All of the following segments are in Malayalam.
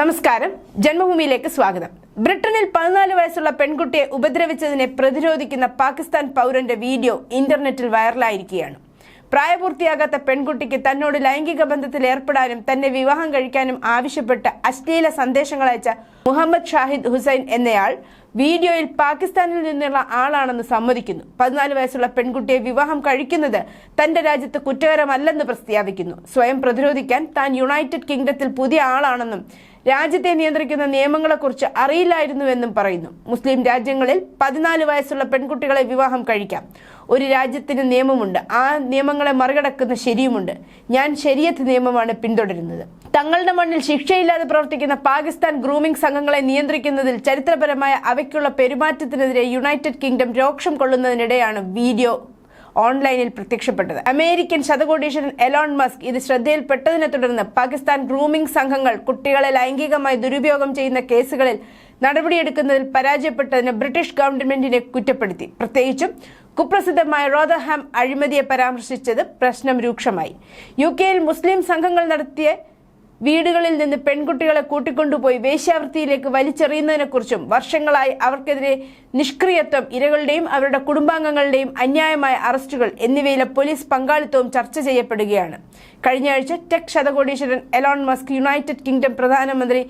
നമസ്കാരം. ജന്മഭൂമിയിലേക്ക് സ്വാഗതം. ബ്രിട്ടനിൽ പതിനാല് വയസ്സുള്ള പെൺകുട്ടിയെ ഉപദ്രവിച്ചതിനെ പ്രതിരോധിക്കുന്ന പാകിസ്ഥാൻ പൗരന്റെ വീഡിയോ ഇന്റർനെറ്റിൽ വൈറലായിരിക്കുകയാണ്. പ്രായപൂർത്തിയാകാത്ത പെൺകുട്ടിക്ക് തന്നോട് ലൈംഗിക ബന്ധത്തിൽ ഏർപ്പെടാനും തന്നെ വിവാഹം കഴിക്കാനും ആവശ്യപ്പെട്ട് അശ്ലീല സന്ദേശങ്ങൾ അയച്ച മുഹമ്മദ് ഷാഹിദ് ഹുസൈൻ എന്നയാൾ വീഡിയോയിൽ പാകിസ്ഥാനിൽ നിന്നുള്ള ആളാണെന്ന് സമ്മതിക്കുന്നു. പതിനാല് വയസ്സുള്ള പെൺകുട്ടിയെ വിവാഹം കഴിക്കുന്നത് തന്റെ രാജ്യത്ത് കുറ്റകരമല്ലെന്ന് പ്രസ്താവിക്കുന്നു. സ്വയം പ്രതിരോധിക്കാൻ താൻ യുണൈറ്റഡ് കിങ്ഡത്തിൽ പുതിയ ആളാണെന്നും രാജ്യത്തെ നിയന്ത്രിക്കുന്ന നിയമങ്ങളെക്കുറിച്ച് അറിയില്ലായിരുന്നുവെന്നും പറയുന്നു. മുസ്ലിം രാജ്യങ്ങളിൽ പതിനാല് വയസ്സുള്ള പെൺകുട്ടികളെ വിവാഹം കഴിക്കാം. ഒരു രാജ്യത്തിന് നിയമമുണ്ട്. ആ നിയമങ്ങളെ മറികടക്കുന്ന ശരിയുമുണ്ട്. ഞാൻ ശരിയത്ത് നിയമമാണ് പിന്തുടരുന്നത്. തങ്ങളുടെ മണ്ണിൽ ശിക്ഷയില്ലാതെ പ്രവർത്തിക്കുന്ന പാകിസ്ഥാൻ ഗ്രൂമിംഗ് സംഘങ്ങളെ നിയന്ത്രിക്കുന്നതിൽ ചരിത്രപരമായ അവയ്ക്കുള്ള പെരുമാറ്റത്തിനെതിരെ യുണൈറ്റഡ് കിങ്ഡം രോക്ഷം കൊള്ളുന്നതിനിടെയാണ് വീഡിയോ ഓൺലൈനിൽ പ്രത്യക്ഷപ്പെട്ടത്. അമേരിക്കൻ ശതകോടീശ്വരൻ എലോൺ മസ്ക് ഇത് ശ്രദ്ധയിൽപ്പെട്ടതിനെ തുടർന്ന് പാകിസ്ഥാൻ ഗ്രൂമിംഗ് സംഘങ്ങൾ കുട്ടികളെ ലൈംഗികമായി ദുരുപയോഗം ചെയ്യുന്ന കേസുകളിൽ നടപടിയെടുക്കുന്നതിൽ പരാജയപ്പെട്ടതിന് ബ്രിട്ടീഷ് ഗവൺമെന്റിനെ കുറ്റപ്പെടുത്തി. പ്രത്യേകിച്ചും കുപ്രസിദ്ധമായ റോദഹാം അഴിമതിയെ പരാമർശിച്ചത് പ്രശ്നം രൂക്ഷമായി. യു കെയിൽ മുസ്ലിം സംഘങ്ങൾ നടത്തിയ വീടുകളിൽ നിന്ന് പെൺകുട്ടികളെ കൂട്ടിക്കൊണ്ടുപോയി വേശ്യാവൃത്തിയിലേക്ക് വലിച്ചെറിയുന്നതിനെക്കുറിച്ചും വർഷങ്ങളായി അവർക്കെതിരെ നിഷ്ക്രിയത്വം ഇരകളുടെയും അവരുടെ കുടുംബാംഗങ്ങളുടെയും അന്യായമായ അറസ്റ്റുകൾ എന്നിവയിലെ പോലീസ് പങ്കാളിത്തവും ചർച്ച ചെയ്യപ്പെടുകയാണ്. കഴിഞ്ഞയാഴ്ച ടെക് ശതകോടീശ്വരൻ എലോൺ മസ്ക് യുണൈറ്റഡ് കിങ്ഡം പ്രധാനമന്ത്രി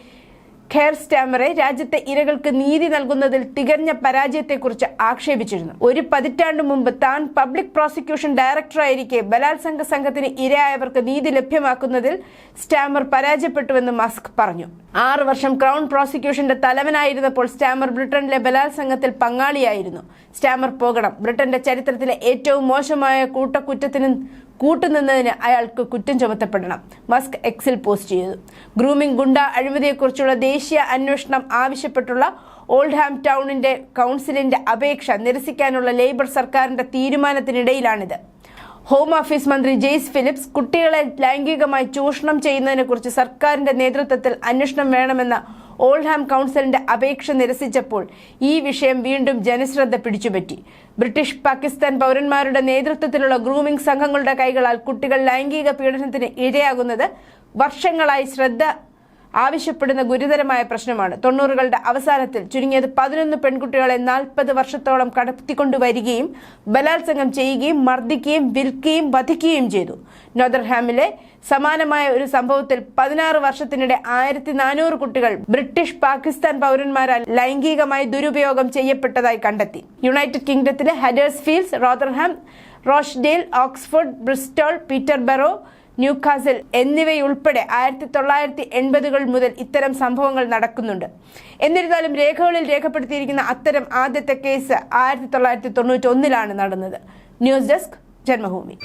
ഖേർ സ്റ്റാമറെ രാജ്യത്തെ ഇരകൾക്ക് നീതി നൽകുന്നതിൽ തികഞ്ഞ പരാജയത്തെക്കുറിച്ച് ആക്ഷേപിച്ചിരുന്നു. ഒരു പതിറ്റാണ്ട് മുമ്പ് താൻ പബ്ലിക് പ്രോസിക്യൂഷൻ ഡയറക്ടറായിരിക്കെ ബലാത്സംഗ സംഘത്തിന് ഇരയായവർക്ക് നീതി ലഭ്യമാക്കുന്നതിൽ സ്റ്റാമർ പരാജയപ്പെട്ടുവെന്ന് മസ്ക് പറഞ്ഞു. ആറ് വർഷം ക്രൗൺ പ്രോസിക്യൂഷന്റെ തലവനായിരുന്നപ്പോൾ സ്റ്റാമർ ബ്രിട്ടനിലെ ബലാത്സംഗത്തിൽ പങ്കാളിയായിരുന്നു. സ്റ്റാമർ പോകണം. ബ്രിട്ടന്റെ ചരിത്രത്തിലെ ഏറ്റവും മോശമായ കൂട്ടക്കുറ്റത്തിന് കൂട്ടുനിന്നതിന് അയാൾക്ക് കുറ്റം ചുമത്തപ്പെടണം. മസ്ക് എക്സിൽ പോസ്റ്റ് ചെയ്തു. ഗ്രൂമിംഗ് ഗുണ്ട അഴിമതിയെക്കുറിച്ചുള്ള ദേശീയ അന്വേഷണം ആവശ്യപ്പെട്ടുള്ള ഓൾഡ് ഹാം ടൗണിന്റെ കൗൺസിലിന്റെ അപേക്ഷ നിരസിക്കാനുള്ള ലേബർ സർക്കാരിന്റെ തീരുമാനത്തിനിടയിലാണിത്. ഹോം ഓഫീസ് മന്ത്രി ജെയ്സ് ഫിലിപ്സ് കുട്ടികളെ ലൈംഗികമായി ചൂഷണം ചെയ്യുന്നതിനെക്കുറിച്ച് സർക്കാരിന്റെ നേതൃത്വത്തിൽ അന്വേഷണം വേണമെന്ന ഓൾഹാം കൗൺസിലിന്റെ അപേക്ഷ നിരസിച്ചപ്പോൾ ഈ വിഷയം വീണ്ടും ജനശ്രദ്ധ പിടിച്ചുപറ്റി. ബ്രിട്ടീഷ് പാകിസ്ഥാൻ പൗരന്മാരുടെ നേതൃത്വത്തിലുള്ള ഗ്രൂമിംഗ് സംഘങ്ങളുടെ കൈകളാൽ കുട്ടികൾ ലൈംഗിക പീഡനത്തിന് ഇരയാകുന്നത് വർഷങ്ങളായി ശ്രദ്ധ ആവശ്യപ്പെടുന്ന ഗുരുതരമായ പ്രശ്നമാണ്. തൊണ്ണൂറുകളുടെ അവസാനത്തിൽ ചുരുങ്ങിയത് പതിനൊന്ന് പെൺകുട്ടികളെ നാൽപ്പത് വർഷത്തോളം കടത്തിക്കൊണ്ടുവരികയും ബലാത്സംഗം ചെയ്യുകയും മർദ്ദിക്കുകയും വിൽക്കുകയും വധിക്കുകയും ചെയ്തു. നോദർഹാമിലെ സമാനമായ ഒരു സംഭവത്തിൽ പതിനാറ് വർഷത്തിനിടെ ആയിരത്തി നാനൂറ് കുട്ടികൾ ബ്രിട്ടീഷ് പാകിസ്ഥാൻ പൗരന്മാരാൽ ലൈംഗികമായി ദുരുപയോഗം ചെയ്യപ്പെട്ടതായി കണ്ടെത്തി. United കിങ്ഡത്തിലെ Huddersfields Rotherham Rochdale Oxford Bristol Peterborough Newcastle എന്നിവയുൾപ്പെടെ ആയിരത്തി തൊള്ളായിരത്തി എൺപതുകൾ മുതൽ ഇത്തരം സംഭവങ്ങൾ നടക്കുന്നുണ്ട്. എന്നിരുന്നാലും രേഖകളിൽ രേഖപ്പെടുത്തിയിരിക്കുന്ന അത്തരം ആദ്യത്തെ കേസ് ആയിരത്തി തൊള്ളായിരത്തി തൊണ്ണൂറ്റി ഒന്നിലാണ് നടന്നത്. News desk Janmabhumi.